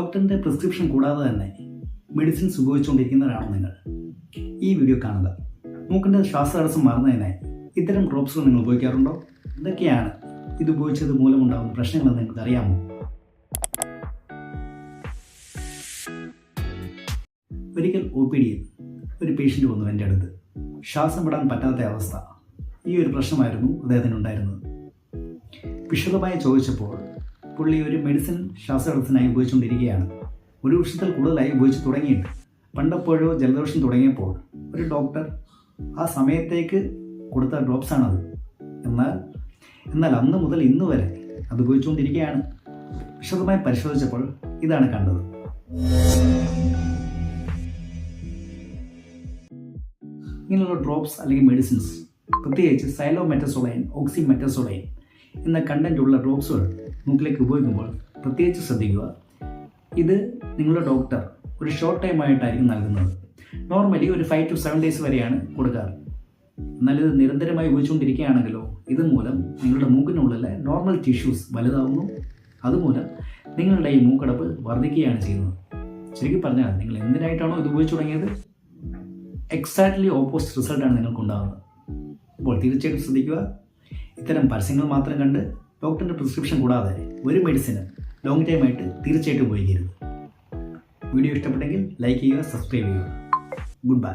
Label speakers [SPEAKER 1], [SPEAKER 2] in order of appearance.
[SPEAKER 1] ഡോക്ടറിന്റെ പ്രിസ്ക്രിപ്ഷൻ കൂടാതെ തന്നെ മെഡിസിൻസ് ഉപയോഗിച്ചുകൊണ്ടിരിക്കുന്നവരാണോ നിങ്ങൾ. ഈ വീഡിയോ കാണുക. മൂക്കിന്റെ ശ്വാസതടസ്സം മാറുന്നതിനായി ഇത്തരം ഡ്രോപ്സുകൾ നിങ്ങൾ ഉപയോഗിക്കാറുണ്ടോ? എന്തൊക്കെയാണ് ഇത് ഉപയോഗിച്ചത് മൂലമുണ്ടാകുന്ന പ്രശ്നങ്ങളെന്ന് നിങ്ങൾക്ക് അറിയാമോ? ഒരിക്കൽ ഒ പി ഡിയിൽ ഒരു പേഷ്യന്റ് വന്നു എന്റെ അടുത്ത്. ശ്വാസം വിടാൻ പറ്റാത്ത അവസ്ഥ. ഈ ഒരു പ്രശ്നമായിരുന്നു അദ്ദേഹത്തിന് ഉണ്ടായിരുന്നത് വിശദമായി ചോദിച്ചപ്പോൾ പുള്ളി ഒരു മെഡിസിൻ ശ്വാസതടസ്സത്തിനായി ഉപയോഗിച്ചുകൊണ്ടിരിക്കുകയാണ്. ഒരു വർഷത്തിൽ കൂടുതലായി ഉപയോഗിച്ച് തുടങ്ങിയിട്ട് പണ്ടപ്പോഴോ ജലദോഷം തുടങ്ങിയപ്പോൾ ഒരു ഡോക്ടർ ആ സമയത്തേക്ക് കൊടുത്ത ഡ്രോപ്സാണത് എന്നാൽ എന്നാൽ അന്ന് മുതൽ ഇന്ന് വരെ അത് ഉപയോഗിച്ചുകൊണ്ടിരിക്കുകയാണ്. വിശദമായി പരിശോധിച്ചപ്പോൾ ഇതാണ് കണ്ടത്. ഇങ്ങനെയുള്ള ഡ്രോപ്സ് അല്ലെങ്കിൽ മെഡിസിൻസ് പ്രത്യേകിച്ച് സൈലോമെറ്റസോളൈൻ ഓക്സിമെറ്റസോളൈൻ എന്ന കണ്ടന്റ് ഉള്ള ഡ്രോപ്സുകൾ മൂക്കിലേക്ക് ഉപയോഗിക്കുമ്പോൾ പ്രത്യേകിച്ച് ശ്രദ്ധിക്കുക. ഇത് നിങ്ങളുടെ ഡോക്ടർ ഒരു ഷോർട്ട് ടൈം ആയിട്ടായിരിക്കും നൽകുന്നത്. നോർമലി ഒരു ഫൈവ് ടു സെവൻ ഡേയ്സ് വരെയാണ് കൊടുക്കാറ്. എന്നാൽ ഇത് നിരന്തരമായി ഉപയോഗിച്ചുകൊണ്ടിരിക്കുകയാണെങ്കിലോ ഇതുമൂലം നിങ്ങളുടെ മൂക്കിനുള്ളിലെ നോർമൽ ടിഷ്യൂസ് വലുതാവുന്നു. അതുമൂലം നിങ്ങളുടെ ഈ മൂക്കടപ്പ് വർദ്ധിക്കുകയാണ് ചെയ്യുന്നത്. ശരിക്കും പറഞ്ഞാൽ നിങ്ങൾ എന്തിനായിട്ടാണോ ഇത് ഉപയോഗിച്ച് തുടങ്ങിയത്? എക്സാക്ട്ലി ഓപ്പോസിറ്റ് റിസൾട്ടാണ് നിങ്ങൾക്ക് ഉണ്ടാകുന്നത് അപ്പോൾ തീർച്ചയായിട്ടും ശ്രദ്ധിക്കുക. ഇത്തരം പരസ്യങ്ങൾ മാത്രം കണ്ട് ഡോക്ടറിന്റെ പ്രിസ്ക്രിപ്ഷൻ കൂടാതെ ഒരു മെഡിസിനും ലോങ് ടൈം ആയിട്ട് തീർച്ചയായിട്ടും ഉപയോഗിക്കരുത്. വീഡിയോ ഇഷ്ടപ്പെട്ടെങ്കിൽ ലൈക്ക് ചെയ്യുക സബ്സ്ക്രൈബ് ചെയ്യുക. Good bye